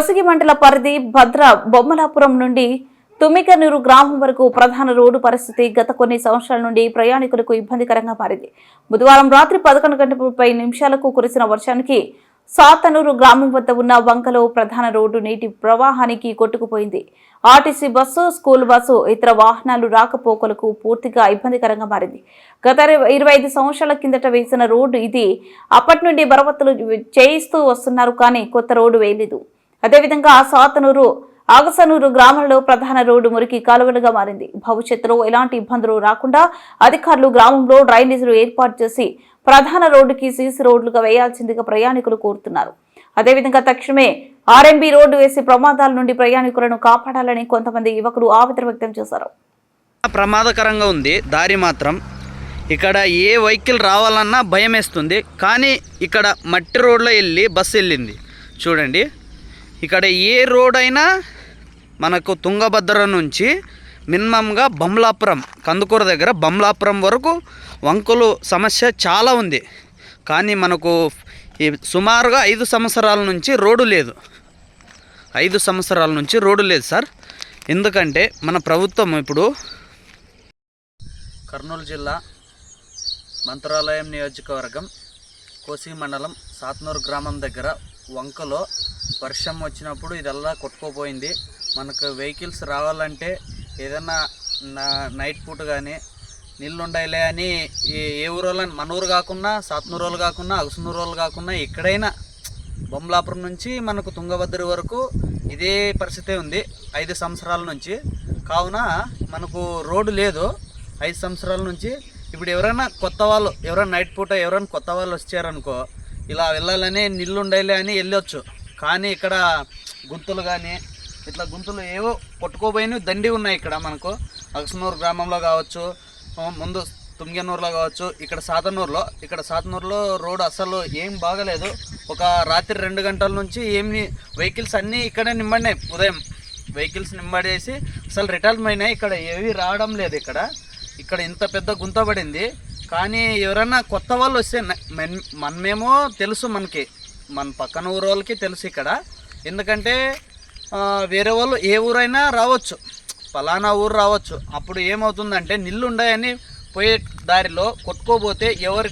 కొసగి మండల పరిధి భద్ర బొమ్మలాపురం నుండి తుమ్మికనూరు గ్రామం వరకు ప్రధాన రోడ్డు పరిస్థితి గత కొన్ని సంవత్సరాల నుండి ప్రయాణికులకు ఇబ్బందికరంగా మారింది. బుధవారం రాత్రి పదకొండు గంటల ముప్పై నిమిషాలకు కురిసిన వర్షానికి సాతనూరు గ్రామం వద్ద ఉన్న వంకలో ప్రధాన రోడ్డు నీటి ప్రవాహానికి కొట్టుకుపోయింది. ఆర్టీసీ బస్సు స్కూల్ బస్సు ఇతర వాహనాలు రాకపోకలకు పూర్తిగా ఇబ్బందికరంగా మారింది. గత ఇరవై- ఐదు సంవత్సరాల కిందట వేసిన రోడ్డు ఇది అప్పటి నుండి మరమ్మతులు చేయిస్తూ వస్తున్నారు కానీ కొత్త రోడ్డు వేయలేదు. అదేవిధంగా సాతనూరు ఆగసనూరు గ్రామంలో ప్రధాన రోడ్డు మురికి కాలువలుగా మారింది. భవిష్యత్తులో ఎలాంటి ఇబ్బందులు రాకుండా అధికారులు గ్రామంలో డ్రైనేజీలు ఏర్పాటు చేసి ప్రధాన రోడ్డుకి సీసీ రోడ్లుగా వేయాల్సిందిగా ప్రయాణికులు కోరుతున్నారు. అదేవిధంగా తక్షణమే ఆర్ఎంబీ రోడ్డు వేసి ప్రమాదాల నుండి ప్రయాణికులను కాపాడాలని కొంతమంది యువకులు ఆవేదన వ్యక్తం చేశారు. ప్రమాదకరంగా ఉంది. దారి మాత్రం ఇక్కడ ఏ వెహికల్ రావాలన్నా భయం వేస్తుంది కానీ ఇక్కడ మట్టి రోడ్లో వెళ్ళి బస్సు వెళ్ళింది. చూడండి. ఇక్కడ ఏ రోడ్ అయినా మనకు తుంగభద్ర నుంచి మినిమంగా బమ్లాపురం కందుకూర దగ్గర బమ్లాపురం వరకు వంకులు సమస్య చాలా ఉంది. కానీ మనకు ఈ సుమారుగా ఐదు సంవత్సరాల నుంచి రోడ్డు లేదు. ఐదు సంవత్సరాల నుంచి రోడ్డు లేదు సార్. ఎందుకంటే మన ప్రభుత్వం ఇప్పుడు కర్నూలు జిల్లా మంత్రాలయం నియోజకవర్గం కోసి మండలం సాత్నూరు గ్రామం దగ్గర వంకలో వర్షం వచ్చినప్పుడు ఇదల్లా కొట్టుకోపోయింది. మనకు వెహికల్స్ రావాలంటే ఏదైనా నా నైట్ పూట కానీ నీళ్ళు ఉండాలే అని ఏ ఏ మన ఊరు కాకుండా సాత్నూరు వాళ్ళు కాకుండా అగసునూరు రోజులు కాకుండా ఎక్కడైనా బొమ్మలాపురం నుంచి మనకు తుంగభద్ర వరకు ఇదే పరిస్థితే ఉంది ఐదు సంవత్సరాల నుంచి. కావున మనకు రోడ్డు లేదు ఐదు సంవత్సరాల నుంచి. ఇప్పుడు ఎవరైనా కొత్త వాళ్ళు ఎవరైనా నైట్ పూట ఎవరైనా కొత్త వాళ్ళు వచ్చారనుకో ఇలా వెళ్ళాలని నీళ్ళు ఉండాలి అని వెళ్ళొచ్చు. కానీ ఇక్కడ గుంతలు కానీ ఇట్లా గుంతలు ఏవో కొట్టుకోబోయినవి దండి ఉన్నాయి ఇక్కడ మనకు. అగసనూరు గ్రామంలో కావచ్చు ముందు తుంగనూరులో కావచ్చు ఇక్కడ సాతనూరులో. ఇక్కడ సాతనూరులో రోడ్ అసలు ఏం బాగలేదు. ఒక రాత్రి రెండు గంటల నుంచి ఏమి వెహికల్స్ అన్నీ ఇక్కడే నింబడినాయి. ఉదయం వెహికల్స్ నింబడేసి అసలు రిటర్న్ అయినాయి. ఇక్కడ ఏవి రావడం లేదు ఇక్కడ. ఇక్కడ ఇంత పెద్ద గుంత పడింది. కానీ ఎవరైనా కొత్త వాళ్ళు వస్తే మన- మనమేమో తెలుసు మనకి. మన పక్కన ఊరు వాళ్ళకి తెలుసు ఇక్కడ. ఎందుకంటే వేరే వాళ్ళు ఏ ఊరైనా రావచ్చు. ఫలానా ఊరు రావచ్చు. అప్పుడు ఏమవుతుందంటే నీళ్ళు ఉన్నాయని పోయే దారిలో కొట్టుకోబోతే ఎవరి